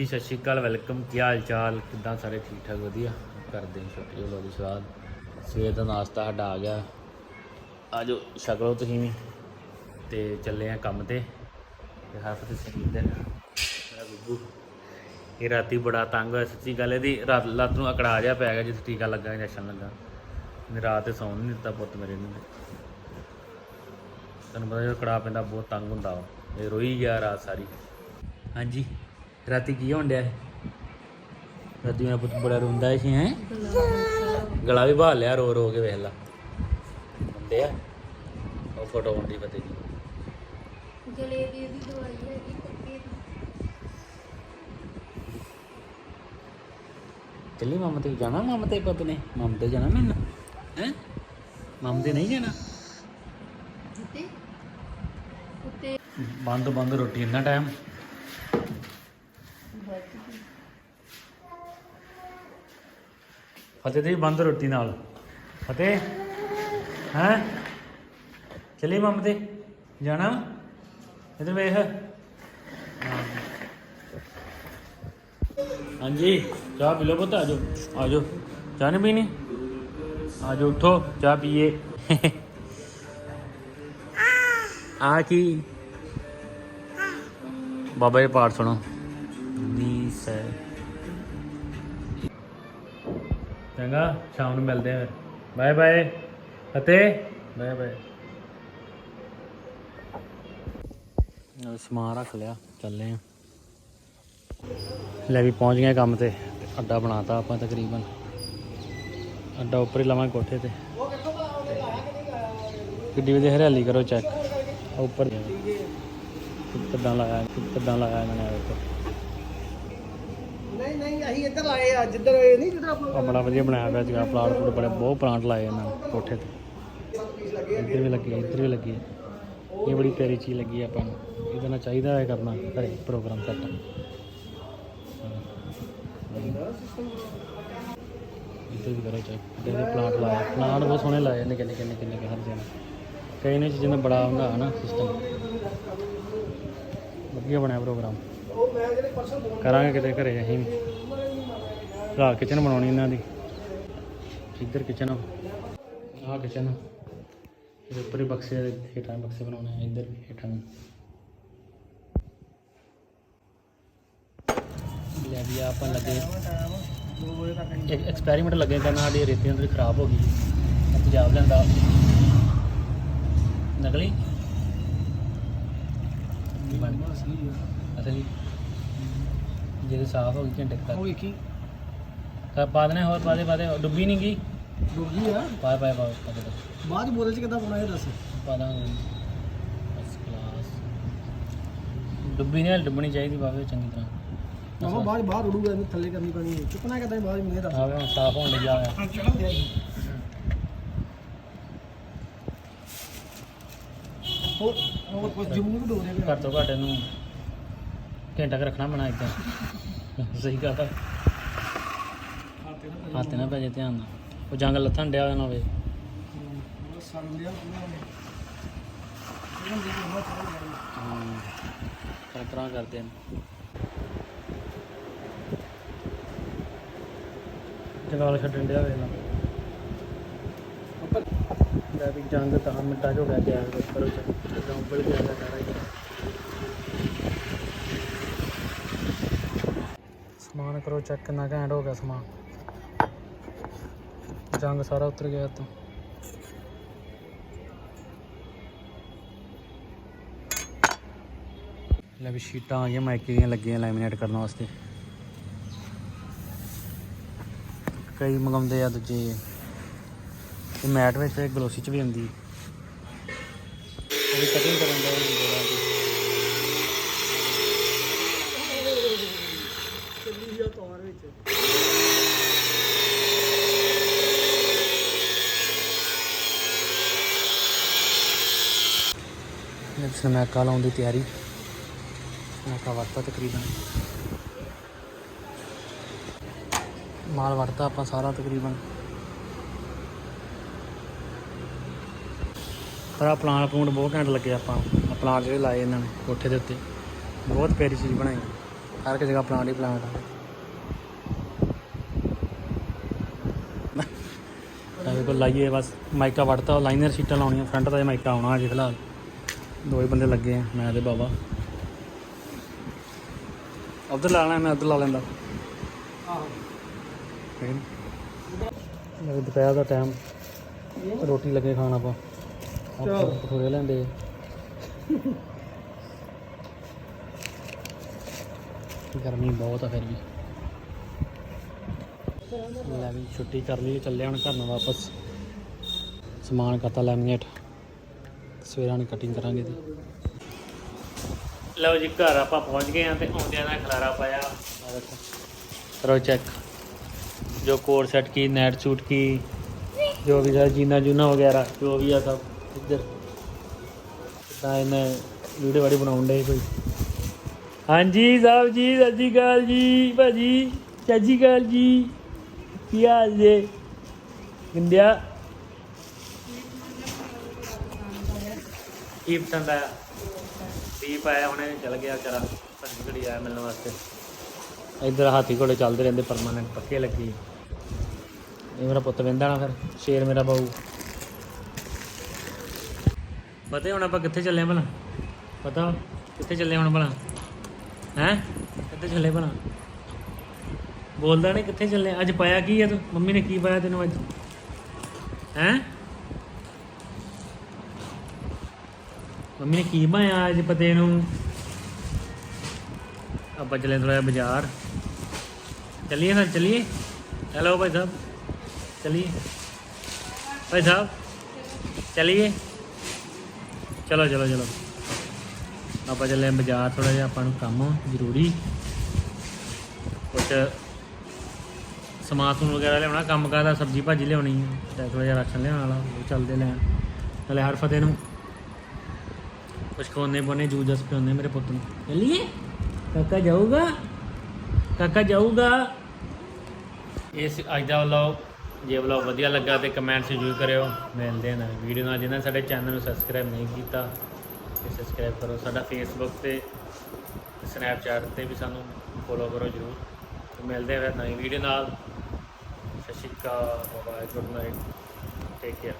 ਜੀ, ਸਤਿ ਸ਼੍ਰੀ ਅਕਾਲ ਵੈਲਕਮ ਕੀ ਹਾਲ ਚਾਲ? ਕਿੱਦਾਂ ਸਾਰੇ ਠੀਕ ਠਾਕ? ਵਧੀਆ। ਕਰਦੇ ਹਾਂ ਛੋਟੀ ਜਿਹੀ ਦੀ ਸਵਾਦ ਸਵੇਰ ਦਾ ਨਾਸ਼ਤਾ ਸਾਡਾ ਆ ਗਿਆ। ਆਜੋ, ਛਕ ਲਓ ਤੁਸੀਂ ਵੀ। ਤੇ ਚੱਲੇ ਆ ਕੰਮ ਤੇ। ਤੇ ਹਰਫਤ ਸਿੰਘ ਦੇ ਮੇਰਾ ਗੁੱਗੂ। ਇਹ ਰਾਤੀ ਬੜਾ ਤੰਗ ਹੋਇਆ, ਸੱਚੀ ਗੱਲ, ਇਹਦੀ ਰਾਤ ਲੱਤ ਨੂੰ ਅਕੜਾ ਜਿਹਾ ਪੈ ਗਿਆ, ਜਿੱਥੇ ਟੀਕਾ ਲੱਗਾ, ਇੰਜੈਕਸ਼ਨ ਲੱਗਾ। ਮੈਂ ਰਾਤ ਤੇ ਸੌਣ ਨਹੀਂ ਦਿੱਤਾ ਪੁੱਤ ਮੇਰੇ ਨੂੰ। ਤੁਹਾਨੂੰ ਪਤਾ ਜਦੋਂ ਕੜਾ ਪੈਂਦਾ, ਬਹੁਤ ਤੰਗ ਹੁੰਦਾ ਉਹ। ਇਹ ਰੋਈ ਗਿਆ ਰਾਤ ਸਾਰੀ। ਹਾਂਜੀ। ਰਾਤੀ ਕੀ ਹੋਣ ਡਿਆ? ਰਾਤੀ ਮੇਰਾ ਪੁੱਤ ਬੜਾ ਰੋਂਦਾ ਸੀ ਹੈ? ਗਲਾ ਵੀ ਭਾਲ ਲਿਆ ਰੋ ਰੋ ਕੇ ਵੇਖ ਲਾ। ਬੰਦੇ ਆ? ਉਹ ਫੋਟੋ ਹੁੰਦੀ ਫਤੇ ਦੀ ਗਲੇ ਦੀ ਉਹਦੀ ਦਵਾਈ ਪੱਕੇ ਚੱਲੀ ਮਾਮਾ ਤੇ ਜਾਣਾ ਮਾਮਾ ਤੇ ਪੁੱਤ ਨੇ? ਮਾਮਾ ਤੇ ਜਾਣਾ ਮੈਨੂੰ ਹੈ? ਮਾਮਾ ਤੇ ਨਹੀਂ ਜਾਣਾ? ਬੰਦ ਬੰਦ ਰੋਟੀ ਇੰਨਾ ਟਾਈਮ ਫਤਿਹ ਤੇ ਬੰਦ ਰੋਟੀ ਨਾਲ। ਫਤਿਹ? ਹੈ? ਚੱਲੀ ਮਾਮਾ ਤੇ। ਜਾਣਾ? ਇਧਰ ਵੇਖ। ਹਾਂਜੀ, ਚਾਹ ਪੀ ਲਓ ਪੁੱਤ ਆਜੋ ਆਜੋ ਚਾਹ ਨਹੀਂ ਪੀਣੀ? ਆਜੋ ਉਠੋ, ਚਾਹ ਪੀਏ। ਆ ਕੀ? ਬਾਬਾ ਜੀ ਪਾਠ ਸੁਣੋ। ਨੀ ਸੈ ਚੰਗਾ, ਸ਼ਾਮ ਨੂੰ ਮਿਲਦੇ ਆ। Bye bye. ਅਤੇ ਬਾਏ ਬਾਏ। ਸਮਾਨ ਰੱਖ ਲਿਆ, ਚੱਲੇ ਆ। ਲੈ ਵੀ ਪਹੁੰਚ ਗਏ ਕੰਮ ਤੇ ਤੇ ਅੱਡਾ ਬਣਾਤਾ ਆਪਾਂ ਤਕਰੀਬਨ। ਅੱਡਾ ਉੱਪਰ ਹੀ ਲਾਵਾਂਗੇ ਕੋਠੇ ਤੇ। ਕਿੱਡੀ ਵਧੀਆ ਹਰਿਆਲੀ ਕਰੋ ਚੈੱਕ ਉੱਪਰ ਕਿੱਦਾਂ ਲਾਇਆ ਕਿੱਦਾਂ ਲਾਇਆ ਇਹਨਾਂ ਨੇ ਆ ਨਹੀਂ ਨਹੀਂ, ਅਸੀਂ ਇੱਧਰ ਲਾਏ ਆ, ਜਿੱਧਰ ਇਹ ਨਹੀਂ ਜਿੱਧਰ ਆਪਾਂ ਬੜਾ ਵਧੀਆ ਬਣਾਇਆ ਹੋਇਆ ਸੀਗਾ ਪਲਾਟ ਪਲੂਟ ਬੜੇ, ਬਹੁਤ ਪਲਾਂਟ ਲਾਏ ਇਹਨਾਂ ਨੇ, ਕੋਠੇ ਤੇ। ਇੱਧਰ ਵੀ ਲੱਗੇ, ਇੱਧਰ ਵੀ ਲੱਗੇ। ਇਹ ਬੜੀ ਪਿਆਰੀ ਚੀਜ਼ ਲੱਗੀ ਆਪਾਂ ਨੂੰ। ਇਹਦੇ ਨਾਲ ਚਾਹੀਦਾ ਹੈ ਕਰਨਾ ਘਰੇ, ਪ੍ਰੋਗਰਾਮ ਸੈੱਟ। ਇੱਧਰ ਵੀ ਕਰੋ ਚੈੱਕ ਇਹਦੇ ਪਲਾਂਟ ਲਾਏ, ਪਲਾਂਟ ਬਹੁਤ ਸੋਹਣੇ ਲਾਏ ਨੇ ਕਿੰਨੇ ਕਿੰਨੇ ਕਿੰਨੇ, ਹਰ ਜਨ ਕਈ ਨੇ ਚੀਜ਼ਾਂ ਦਾ ਬੜਾ ਹੁੰਦਾ ਹੈ ਨਾ ਸਿਸਟਮ ਵਧੀਆ ਬਣਿਆ ਪ੍ਰੋਗਰਾਮ। ਕਰਾਂਗੇ ਕਿਤੇ ਘਰੇ ਅਸੀਂ ਵੀ। ਕਿਚਨ ਬਣਾਉਣੀ ਇਹਨਾਂ ਦੀ। ਇੱਧਰ ਕਿਚਨ ਆਹ ਕਿਚਨ ਇਹਦੇ ਉੱਪਰ ਬਕਸੇ ਹੇਠਾਂ ਬਕਸੇ ਬਣਾਉਣੇ ਆ, ਇੱਧਰ ਵੀ ਹੇਠਾਂ ਲੈ ਵੀ ਆਪਾਂ ਲੱਗੇ। ਇੱਕ ਐਕਸਪੈਰੀਮੈਂਟ ਲੱਗੇ ਕਰਨ ਸਾਡੀ ਰੇਤੀ ਅੰਦਰ ਖਰਾਬ ਹੋ ਗਈ। ਮੈਂ ਲੈਂਦਾ। ਨਕਲੀ? ਅਸਲੀ ਜਿਹਦੇ ਸਾਫ਼ ਹੋ ਗਈ ਘੰਟੇ ਕੁ ਤੱਕ ਇੱਕ ਹੀ ਤਾਂ ਪਾ ਦੇਣੇ ਹੋਰ ਪਾ ਦੇ ਪਾ ਦੇ। ਡੁੱਬੀ ਨਹੀਂ ਗਈ? ਡੁੱਬੀ ਆ? ਪਾ ਪਾ ਪਾ ਪਾ ਦੇ। ਬਾਅਦ ਚ ਬੋਤਲ ਚ ਕਿੱਦਾਂ ਪਾਉਣਾ ਇਹ ਦੱਸ? ਪਾ ਦਾਂਗੇ। ਫਸਟ ਕਲਾਸ ਡੁੱਬੀ ਨਹੀਂ ਡੁੱਬਣੀ ਚਾਹੀਦੀ ਬਾਵੇ ਚੰਗੀ ਤਰ੍ਹਾਂ। ਆਹੋ ਬਾਅਦ ਬਾਹਰ ਉੜੂਗਾ ਇਹਨੂੰ ਥੱਲੇ ਕਰਨੀ ਪੈਣੀ ਹੈ। ਚੁੱਕਣਾ ਕਿੱਦਾਂ ਬਾਅਦ ਇਹ ਦੱਸ। ਆਵੇ ਹੁਣ ਸਾਫ਼ ਹੋਣ ਲੱਗਿਆ ਹੋਇਆ। ਗਿਆ ਹੋਰ ਹੋਰ ਕੁਝ ਜਮੂ ਨੂੰ ਡੋਰੇ ਘੱਟ ਤੋਂ ਘੱਟ ਇਹਨੂੰ ਘੰਟਾ ਕੁ ਰੱਖਣਾ ਪੈਣਾ ਇੱਦਾਂ ਸਹੀ ਗੱਲ ਆ। ਹੱਥ ਨਾ ਪੈ ਜੇ ਧਿਆਨ ਨਾਲ। ਉਹ ਜੰਗ ਲੱਥਣ ਡਿਆ ਨਾ ਹੋਵੇ ਸੜ ਲਿਆ ਤਰ੍ਹਾਂ ਤਰ੍ਹਾਂ ਕਰਦੇ ਨੇ ਜਗਾਲ ਛੱਡਣ ਡਿਆ ਵੇਖ ਲੈ। ਵੀ ਜੰਗ ਤਾਂ ਮਿੰਟਾਂ 'ਚ ਹੋ ਗਿਆ ਗੈਸ ਕਰੋ ਚੱਲ ਉੱਪਰ ਗਿਆ ਸਾਰਾ ਹੀ। ਸਮਾਨ ਕਰੋ ਚੈੱਕ ਕਿੰਨਾ ਘੈਂਟ ਹੋ ਗਿਆ ਸਮਾਨ। ਜੰਗ ਸਾਰਾ ਉਤਰ ਗਿਆ ਤੋਂ ਲੈ ਵੀ ਸ਼ੀਟਾਂ ਆ ਗਈਆਂ, ਮਾਈਕੇ ਦੀਆਂ ਲੱਗੀਆਂ ਲੈਮੀਨੇਟ ਕਰਨ ਵਾਸਤੇ। ਕਈ ਮੰਗਾਉਂਦੇ ਆ, ਦੂਜੇ ਇਹ ਮੈਟ ਵਿੱਚ ਗਲੋਸੀ ਚ ਵੀ ਹੁੰਦੀ। ਇਹ ਕਟਿੰਗ ਕਰਨ ਦਾ ਵੀ ਬੜਾ ਚੱਲੀ ਜਾ ਲਾਉਣ ਦੀ ਤਿਆਰੀ, ਮੈਂ ਵਰਤਾ ਤਕਰੀਬਨ। ਮਾਲ ਵਰਤਾ ਆਪਾਂ ਸਾਰਾ ਤਕਰੀਬਨ। ਪਰ ਆ ਪਲਾਂਟ ਪੂੰਟ ਬਹੁਤ ਘੈਂਟ ਲੱਗੇ ਆਪਾਂ ਆ ਪਲਾਂਟ ਜਿਹੜੇ ਲਾਏ ਇਹਨਾਂ ਨੇ ਕੋਠੇ ਦੇ ਉੱਤੇ। ਬਹੁਤ ਪਿਆਰੀ ਚੀਜ਼ ਬਣਾਈ। ਹਰ ਇੱਕ ਜਗ੍ਹਾ ਪਲਾਂਟ ਹੀ ਪਲਾਂਟ ਆ। ਇਹ ਕੋ ਲਾਈਏ ਬਸ ਮਾਈਕਾ ਵੜਤਾ ਲਾਈਨਰ ਸੀਟਾਂ ਲਾਉਣੀਆਂ ਫਰੰਟ ਦਾ ਮਾਈਕਾ ਆਉਣਾ ਅਜੇ ਫਿਲਹਾਲ। ਦੋ ਹੀ ਬੰਦੇ ਲੱਗੇ ਆ ਮੈਂ ਤੇ ਬਾਬਾ। ਉਧਰ ਲਾ ਲੈਣਾ ਮੈਂ ਉਧਰ ਲਾ ਲੈਂਦਾ। ਆਹੋ ਮੇਰੇ ਦੁਪਹਿਰ ਦਾ ਟਾਈਮ ਰੋਟੀ ਲੱਗੇ ਖਾਣ ਆਪਾਂ। ਆਪਾਂ ਭਟੂਰੇ ਲੈਂਦੇ ਗਰਮੀ ਬਹੁਤ ਆ ਫਿਰ ਵੀ। ਲੈ ਵੀ ਛੁੱਟੀ ਕਰ ਲਈ ਚੱਲੇ ਹੁਣ ਘਰ ਨੂੰ ਵਾਪਸ। ਸਮਾਨ ਕਰਤਾ ਲੈਮੀਨੇਟ ਸਵੇਰਾਂ ਨੂੰ ਕਟਿੰਗ ਕਰਾਂਗੇ ਦੀ ਲਓ ਜੀ ਘਰ ਆਪਾਂ ਪਹੁੰਚ ਗਏ ਆ ਤੇ ਆਉਂਦਿਆਂ ਦਾ ਖਲਾਰਾ ਪਾਇਆ। ਕਰੋ ਚੈੱਕ ਜੋ ਕੋਡ ਸੈਟ ਕੀ ਨੈਟ ਸੂਟ ਕੀ ਜੋ ਵੀ ਹੈ ਜੀਨਾ ਜੂਨਾ ਵਗੈਰਾ ਜੋ ਵੀ ਆ ਸਭ ਇੱਧਰ। ਤਾਂ ਇਹਨੇ ਵੀਡੀਓ ਵਾੜੀ ਬਣਾਉਣ ਦੇ ਕੋਈ। ਹਾਂਜੀ ਸਾਹਿਬ ਜੀ ਸਤਿ ਸ਼੍ਰੀ ਅਕਾਲ ਜੀ ਭਾਜੀ ਸਤਿ ਸ਼੍ਰੀ ਅਕਾਲ ਜੀ। ਕੀ ਹਾਲ ਕੀ ਪਸੰਦ ਆਇਆ ਦੀਪ ਆਇਆ ਹੁਣੇ, ਚਲ ਗਿਆ ਵਿਚਾਰਾ। ਪੰਜ ਘੜੀ ਆਇਆ ਮਿਲਣ ਵਾਸਤੇ। ਇੱਧਰ ਹਾਥੀ ਘੋੜੇ ਚੱਲਦੇ ਰਹਿੰਦੇ ਪਰਮਾਨੈਂਟ ਪੱਕੇ ਲੱਗੀ। ਇਹ ਮੇਰਾ ਪੁੱਤ ਵੰਦਾ ਨਾ ਫਿਰ, ਸ਼ੇਰ ਮੇਰਾ ਬਾਊ। ਪਤਾ ਹੁਣ ਆਪਾਂ ਕਿੱਥੇ ਚੱਲੇ ਭਲਾ? ਪਤਾ ਕਿੱਥੇ ਚੱਲੇ ਹੁਣ ਭਲਾ? ਹੈ? ਕਿੱਥੇ ਚੱਲੇ ਭਲਾ? ਬੋਲਦਾ ਨਹੀਂ ਕਿੱਥੇ ਚੱਲੇ? ਅੱਜ ਪਾਇਆ ਕੀ ਹੈ ਤੂੰ? ਮੰਮੀ ਨੇ ਕੀ ਪਾਇਆ ਤੈਨੂੰ ਅੱਜ? ਹੈ? ਮੰਮੀ ਨੇ ਕੀ ਪਾਇਆ ਅੱਜ ਪਤੇ ਨੂੰ? ਆਪਾਂ ਚੱਲੇ ਥੋੜਾ ਬਾਜ਼ਾਰ। ਚੱਲੀਏ ਫਿਰ, ਚੱਲੀਏ? ਹੈਲੋ ਭਾਈ ਸਾਹਿਬ। ਚੱਲੀਏ। ਭਾਈ ਸਾਹਿਬ, ਚੱਲੀਏ? ਚਲੋ ਚਲੋ ਚਲੋ। ਆਪਾਂ ਚੱਲੇ ਬਾਜ਼ਾਰ ਥੋੜਾ ਜਿਹਾ, ਆਪਾਂ ਨੂੰ ਕੰਮ ਜ਼ਰੂਰੀ। ਕੁਛ ਸਮਾਨ ਸਮੂਨ ਵਗੈਰਾ ਲਿਆਉਣਾ, ਕੰਮ ਕਰਦਾ ਸਬਜ਼ੀ ਭਾਜੀ ਲਿਆਉਣੀ ਹੈ ਤੇ ਥੋੜਾ ਜਿਹਾ ਰਾਸ਼ਨ ਲਿਆਉਣ ਵਾਲਾ, ਉਹ ਚੱਲਦੇ ਲੈਣ। ਨਾਲੇ ਹਰ ਫਤਿਹ ਨੂੰ ਕੁਛ ਖੋਨੇ ਬੋਨੇ ਜੂਸ ਪਿਉਂਦੇ ਮੇਰੇ ਪੁੱਤ ਨੂੰ। ਚੱਲੀਏ? ਕਾਕਾ ਜਾਊਗਾ? ਕਾਕਾ ਜਾਊਗਾ? ਇਸ ਅੱਜ ਦਾ ਵਲੌਗ ਜੇ ਵਲੌਗ ਵਧੀਆ ਲੱਗਾ ਤੇ ਕਮੈਂਟ ਜ਼ਰੂਰ ਕਰਿਓ। ਮਿਲਦੇ ਹਾਂ ਵੀਡੀਓ ਨਾਲ ਜਿਹਨਾਂ ਸਾਡੇ ਚੈਨਲ ਨੂੰ ਸਬਸਕ੍ਰਾਈਬ ਨਹੀਂ ਕੀਤਾ, ਤੇ ਸਬਸਕ੍ਰਾਈਬ ਕਰੋ। ਸਾਡਾ ਫੇਸਬੁੱਕ ਤੇ ਸਨੈਪਚੈਟ ਤੇ ਵੀ ਸਾਨੂੰ ਫੋਲੋ ਕਰੋ ਜਰੂਰ। ਮਿਲਦੇ ਹਾਂ ਫਿਰ ਨਵੀਂ ਵੀਡੀਓ ਨਾਲ। ਸਤਿ ਸ਼੍ਰੀ ਅਕਾਲ bye good night take care